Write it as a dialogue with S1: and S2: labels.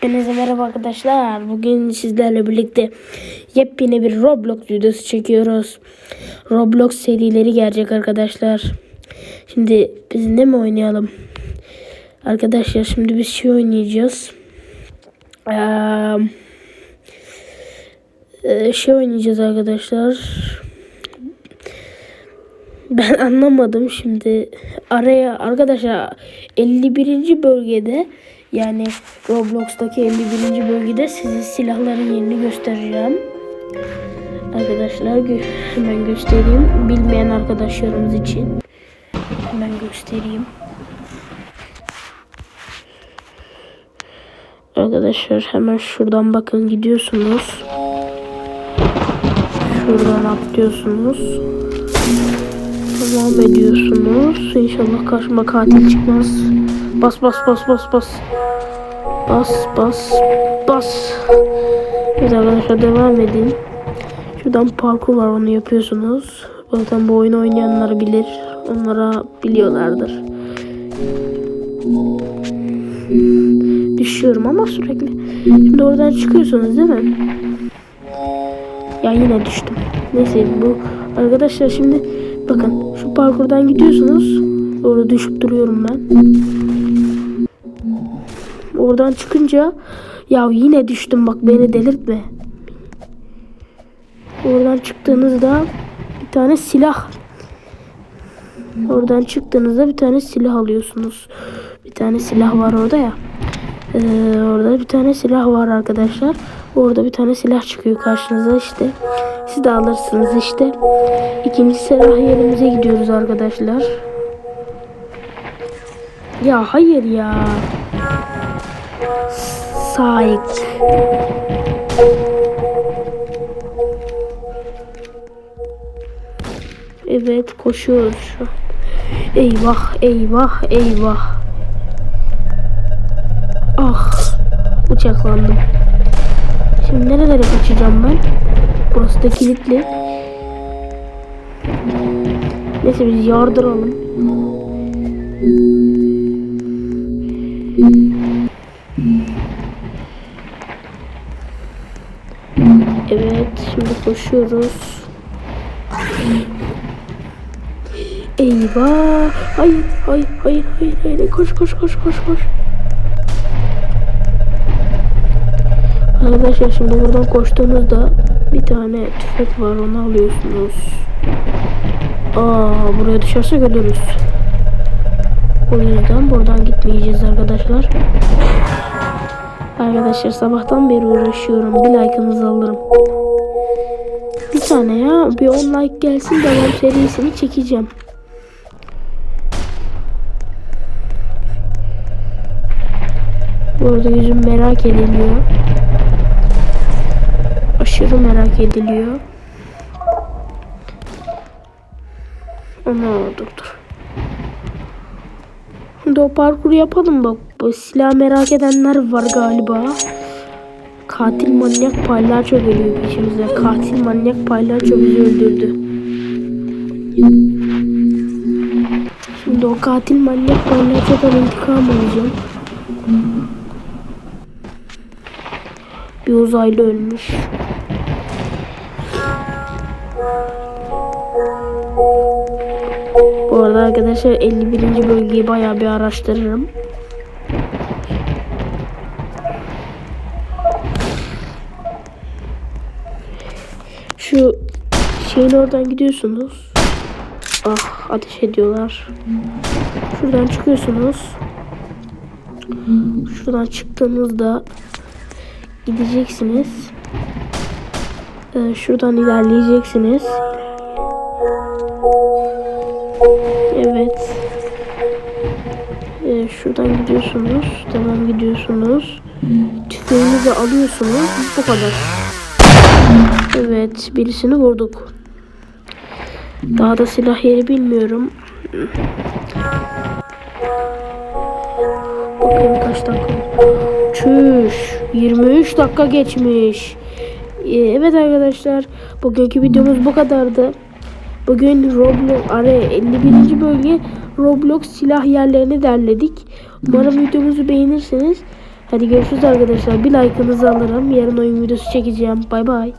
S1: Hepinize merhaba arkadaşlar. Bugün sizlerle birlikte yepyeni bir Roblox videosu çekiyoruz. Roblox serileri gelecek arkadaşlar. Şimdi biz ne mi oynayalım? Arkadaşlar şimdi biz şey oynayacağız. Ee, şey oynayacağız arkadaşlar. Ben anlamadım şimdi. Araya arkadaşlar 51. bölgede yani Roblox'taki 51. bölgede size silahların yerini göstereceğim. Arkadaşlar hemen göstereyim. Bilmeyen arkadaşlarımız için. Hemen göstereyim. Arkadaşlar hemen şuradan bakın gidiyorsunuz. Şuradan atlıyorsunuz. Devam ediyorsunuz. İnşallah karşıma katil çıkmaz. Bas bas bas bas bas. Bas bas bas. Evet arkadaşlar devam edin. Şuradan parkur var onu yapıyorsunuz. Zaten bu oyunu oynayanlar bilir. Onlara biliyorlardır. Düşüyorum ama sürekli. Şimdi oradan çıkıyorsunuz değil mi? Ya yine düştüm. Neyse bu arkadaşlar şimdi bakın şu parkurdan gidiyorsunuz. Orada düşüp duruyorum ben. Oradan çıkınca ya yine düştüm bak beni delirtme. Oradan çıktığınızda bir tane silah. Oradan çıktığınızda bir tane silah alıyorsunuz. Bir tane silah var orada ya. Ee, orada bir tane silah var arkadaşlar. Orada bir tane silah çıkıyor karşınıza işte. Siz de alırsınız işte. İkinci silah yerimize gidiyoruz arkadaşlar. Ya hayır ya. Sahip. Evet koşuyoruz şu an. Eyvah eyvah eyvah. Ah bıçaklandım. Şimdi nerelere kaçacağım ben? Burası da kilitli. Neyse biz yardıralım. Evet şimdi koşuyoruz. Eyvah! Hayır, hayır, hayır, hayır, hayır. Koş, koş, koş, koş, koş. Arkadaşlar şimdi buradan koştuğunuzda bir tane tüfek var onu alıyorsunuz. Aa buraya düşersek ölürüz. O yüzden buradan gitmeyeceğiz arkadaşlar. Arkadaşlar sabahtan beri uğraşıyorum. Bir like'ınızı alırım. Bir tane ya. Bir 10 like gelsin devam serisini çekeceğim. Bu arada yüzüm merak ediliyor. Aşırı merak ediliyor. Ama dur. Şimdi o parkuru yapalım bak. Bu silah merak edenler var galiba. Katil manyak palyaço geliyor peşimize. Katil manyak palyaço bizi öldürdü. Şimdi o katil manyak palyaçodan intikam alacağım. Bir uzaylı ölmüş. Bu arada arkadaşlar 51. bölgeyi bayağı bir araştırırım. Şu şeyin oradan gidiyorsunuz. Ah ateş ediyorlar. Şuradan çıkıyorsunuz. Şuradan çıktığınızda gideceksiniz. Ee, şuradan ilerleyeceksiniz. Evet. Ee, şuradan gidiyorsunuz. Devam gidiyorsunuz. Tüfeğinizi alıyorsunuz. Bu kadar. Evet. Birisini vurduk. Daha da silah yeri bilmiyorum. Bakayım kaç dakika. Çüş. 23 dakika geçmiş. Ee, Evet arkadaşlar. Bugünkü videomuz bu kadardı. Bugün Roblox araya 51. bölge Roblox silah yerlerini derledik. Umarım videomuzu beğenirsiniz. Hadi görüşürüz arkadaşlar. Bir like'ınızı alırım. Yarın oyun videosu çekeceğim. Bay bay.